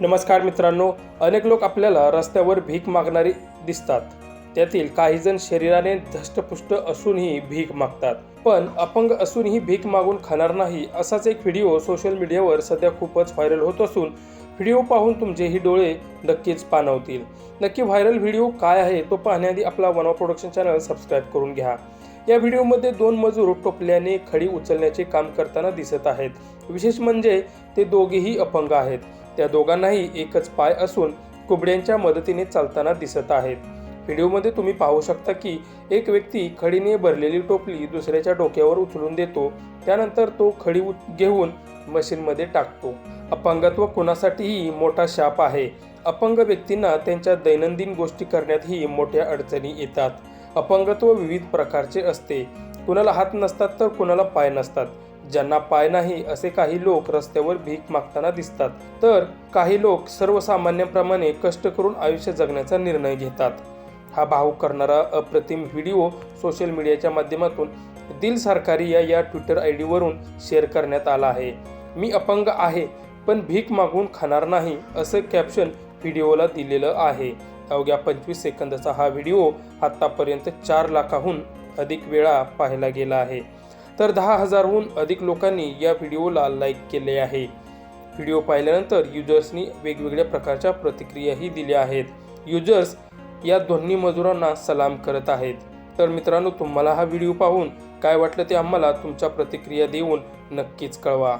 नमस्कार मित्रांनो अनेक लोक आपल्याला रस्त्यावर भीक मागणारे दिसतात. त्यातील काहीजण शरीराने धष्टपुष्ट असूनही भीक मागतात. पण अपंग असूनही भीक मागून खाणार नाही असाच एक व्हिडिओ सोशल मीडियावर सध्या खूपच व्हायरल होत असून व्हिडिओ पाहून तुमचेही डोळे नक्कीच पाणवतील नक्की व्हायरल व्हिडिओ काय आहे तो पाहण्याआधी आपला वनवा प्रोडक्शन चॅनल सबस्क्राईब करून घ्या. या व्हिडिओमध्ये दोन मजूर टोपल्याने खडी उचलण्याचे काम करताना दिसत आहेत. विशेष म्हणजे ते दोघेही अपंग आहेत. त्या दोघांनाही एकच पाय असून कुबड्यांच्या मदतीने चालताना दिसत आहेत. व्हिडिओमध्ये तुम्ही पाहू शकता की एक व्यक्ती खडीने भरलेली टोपली दुसऱ्याच्या डोक्यावर उचलून देतो. त्यानंतर तो खडी घेऊन मशीनमध्ये टाकतो. अपंगत्व कुणासाठीही मोठा शाप आहे. अपंग व्यक्तींना त्यांच्या दैनंदिन गोष्टी करण्यातही मोठ्या अडचणी येतात. अपंगत्व विविध प्रकारचे असते. कुणाला हात नसतात तर कुणाला पाय नसतात. ज्यांना पाय नाही असे काही लोक रस्त्यावर भीक मागताना दिसतात. तर काही लोक सर्वसामान्यांप्रमाणे कष्ट करून आयुष्य जगण्याचा निर्णय घेतात. हा भावूक करणारा अप्रतिम व्हिडिओ सोशल मीडियाच्या माध्यमातून दिल सरकारी या या ट्विटर आय डीवरून शेअर करण्यात आला आहे. मी अपंग आहे पण भीक मागून खाणार नाही असं कॅप्शन व्हिडिओला दिलेलं आहे. अवघ्या पंचवीस सेकंदाचा हा व्हिडिओ आत्तापर्यंत चार लाखाहून अधिक वेळा पाहायला गेला आहे. तर दहा हजारहून अधिक लोकांनी या व्हिडिओला लाईक केले आहे. व्हिडिओ पाहिल्यानंतर युजर्सनी वेगवेगळ्या प्रकारच्या प्रतिक्रियाही दिल्या आहेत. युजर्स या दोन्ही मजुरांना सलाम करत आहेत. तर मित्रांनो तुम्हाला हा व्हिडिओ पाहून काय वाटलं ते आम्हाला तुमच्या प्रतिक्रिया देऊन नक्कीच कळवा.